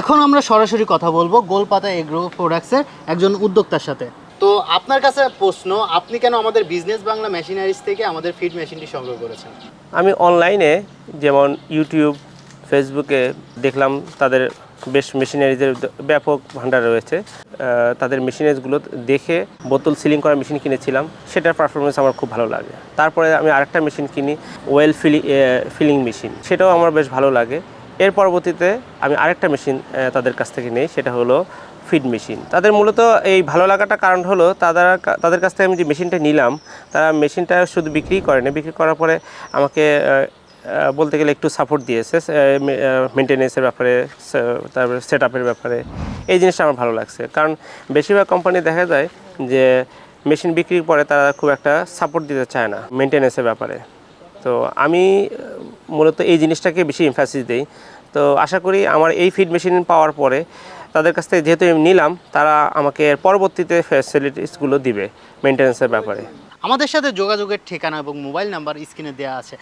এখন আমরা সরাসরি কথা বলব গোলপাতা এগ্রো প্রোডাক্টসের একজন উদ্যোক্তার সাথে। তো আপনার কাছে প্রশ্ন আপনি কেন আমাদের বিজনেস বাংলা মেশিনারিজ থেকে আমাদের ফিড মেশিনটি সংগ্রহ করেছেন? আমি অনলাইনে যেমন ইউটিউব ফেসবুকে দেখলাম তাদের বেশ মেশিনারিজের ব্যাপক ভাণ্ডার রয়েছে। তাদের মেশিনারিজগুলো দেখে বোতল সিলিং করা মেশিন কিনেছিলাম সেটার পারফরমেন্স আমার খুব ভালো লাগে। তারপরে আমি আরেকটা মেশিন কিনি ওয়েল ফিলি ফিলিং মেশিন সেটাও আমার বেশ ভালো লাগে। এর পরবর্তীতে আমি আরেকটা মেশিন তাদের কাছ থেকে নেই, সেটা হলো ফিড মেশিন। তাদের মূলত এই ভালো লাগাটা কারণ হলো, তাদের তাদের কাছ থেকে আমি যে মেশিনটা নিলাম, তারা মেশিনটা শুধু বিক্রি করে না বিক্রি করার পরে আমাকে বলতে গেলে একটু সাপোর্ট দিয়েছে মেনটেনেন্সের ব্যাপারে তারপরে সেট আপের ব্যাপারে। এই জিনিসটা আমার ভালো লাগছে। কারণ বেশিরভাগ কোম্পানি দেখা যায় যে মেশিন বিক্রির পরে তারা খুব একটা সাপোর্ট দিতে চায় না মেনটেনেন্সের ব্যাপারে। তো আমি মূলত এই জিনিসটাকে বেশি এমফাসিস দেই। তো আশা করি আমার এই ফিড মেশিন পাওয়ার পরে তাদের কাছ থেকে যেহেতু নিলাম, তারা আমাকে পরবর্তীতে ফ্যাসিলিটিসগুলো দিবে মেনটেন্যান্সের ব্যাপারে। আমাদের সাথে যোগাযোগের ঠিকানা এবং মোবাইল নাম্বার স্ক্রিনে দেওয়া আছে।